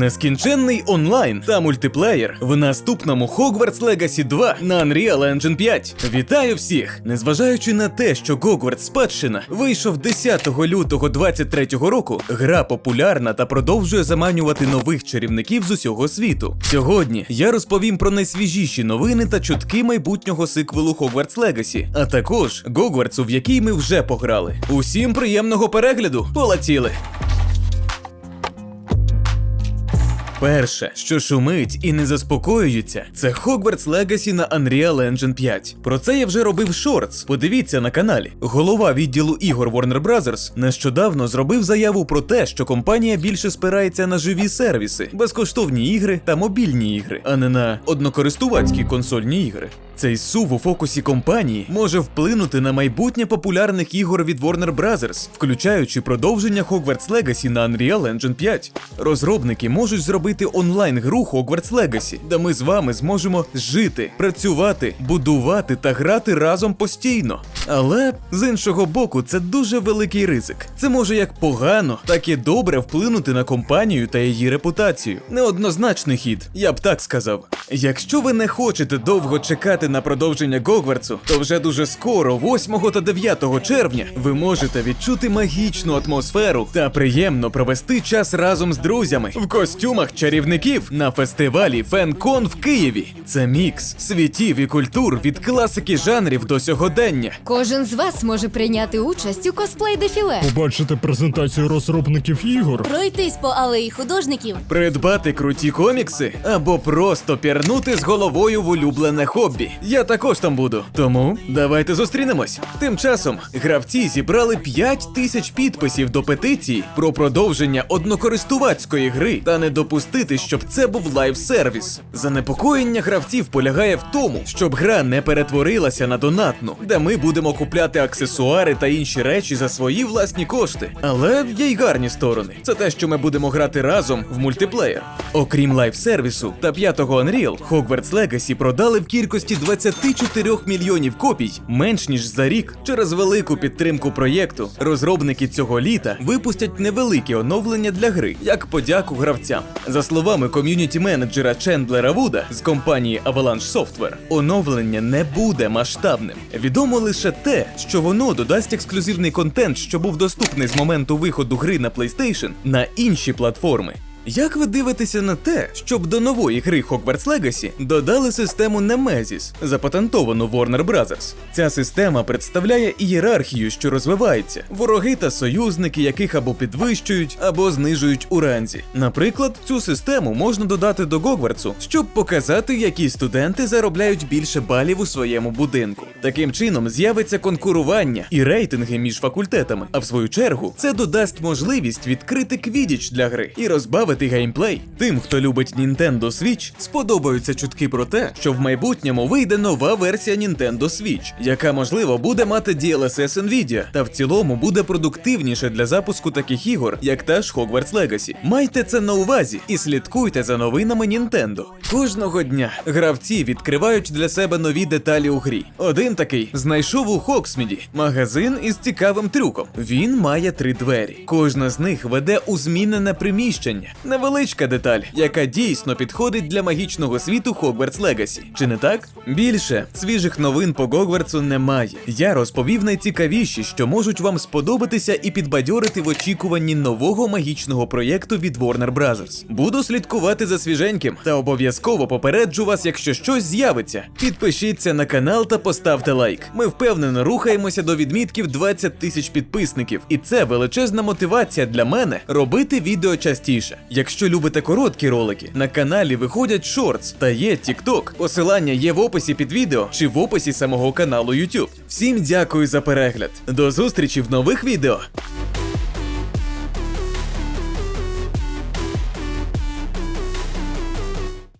Нескінченний онлайн та мультиплеєр в наступному Hogwarts Legacy 2 на Unreal Engine 5. Вітаю всіх! Незважаючи на те, що Hogwarts спадщина вийшов 10 лютого 23-го року, гра популярна та продовжує заманювати нових чарівників з усього світу. Сьогодні я розповім про найсвіжіші новини та чутки майбутнього сиквелу Hogwarts Legacy, а також Гогвартсу, в який ми вже пограли. Усім приємного перегляду! Полетіли! Перше, що шумить і не заспокоюється, це Hogwarts Legacy на Unreal Engine 5. Про це я вже робив шортс. Подивіться на каналі. Голова відділу ігор Warner Bros. нещодавно зробив заяву про те, що компанія більше спирається на живі сервіси, безкоштовні ігри та мобільні ігри, а не на однокористувацькі консольні ігри. Цей сув у фокусі компанії може вплинути на майбутнє популярних ігор від Warner Bros., включаючи продовження Hogwarts Legacy на Unreal Engine 5. Розробники можуть зробити онлайн-гру Hogwarts Legacy, де ми з вами зможемо жити, працювати, будувати та грати разом постійно. Але з іншого боку, це дуже великий ризик. Це може як погано, так і добре вплинути на компанію та її репутацію. Неоднозначний хід, я б так сказав. Якщо ви не хочете довго чекати на продовження Гогвартсу, то вже дуже скоро, 8 та 9 червня, ви можете відчути магічну атмосферу та приємно провести час разом з друзями в костюмах чарівників на фестивалі FanCon в Києві. Це мікс світів і культур від класики жанрів до сьогодення. Кожен з вас може прийняти участь у косплей дефіле. Побачити презентацію розробників ігор. Пройтись по алеї художників. Придбати круті комікси або просто пірнути з головою в улюблене хобі. Я також там буду. Тому давайте зустрінемось. Тим часом гравці зібрали 5 тисяч підписів до петиції про продовження однокористувацької гри та не допустити, щоб це був лайв-сервіс. Занепокоєння гравців полягає в тому, щоб гра не перетворилася на донатну, де ми будемо купляти аксесуари та інші речі за свої власні кошти. Але є й гарні сторони. Це те, що ми будемо грати разом в мультиплеєр. Окрім лайв-сервісу та п'ятого Unreal, Hogwarts Legacy продали в кількості 24 мільйонів копій менш ніж за рік. Через велику підтримку проєкту розробники цього літа випустять невелике оновлення для гри, як подяку гравцям. За словами ком'юніті менеджера Чендлера Вуда з компанії Avalanche Software, оновлення не буде масштабним. Відомо лише те, що воно додасть ексклюзивний контент, що був доступний з моменту виходу гри на PlayStation на інші платформи. Як ви дивитеся на те, щоб до нової гри Hogwarts Legacy додали систему Nemesis, запатентовану Warner Bros. Ця система представляє ієрархію, що розвивається, вороги та союзники, яких або підвищують, або знижують у ранзі. Наприклад, цю систему можна додати до Гогвартсу, щоб показати, які студенти заробляють більше балів у своєму будинку. Таким чином з'явиться конкурування і рейтинги між факультетами. А в свою чергу це додасть можливість відкрити квідіч для гри і розбавити геймплей. Тим, хто любить Nintendo Switch, сподобаються чутки про те, що в майбутньому вийде нова версія Nintendo Switch, яка можливо буде мати DLSS Nvidia, та в цілому буде продуктивніше для запуску таких ігор, як та ж Hogwarts Legacy. Майте це на увазі і слідкуйте за новинами Nintendo. Кожного дня гравці відкривають для себе нові деталі у грі. Один такий знайшов у Хоксміді магазин із цікавим трюком. Він має три двері. Кожна з них веде у змінене приміщення. Невеличка деталь, яка дійсно підходить для магічного світу Hogwarts Legacy. Чи не так? Більше свіжих новин по Гогвартсу немає. Я розповів найцікавіші, що можуть вам сподобатися і підбадьорити в очікуванні нового магічного проєкту від Warner Bros. Буду слідкувати за свіженьким та обов'язково попереджу вас, якщо щось з'явиться. Підпишіться на канал та поставте лайк. Ми впевнено рухаємося до відмітків 20 тисяч підписників, і це величезна мотивація для мене робити відео частіше. Якщо любите короткі ролики, на каналі виходять шортс та є TikTok. Посилання є в описі під відео чи в описі самого каналу YouTube. Всім дякую за перегляд. До зустрічі в нових відео.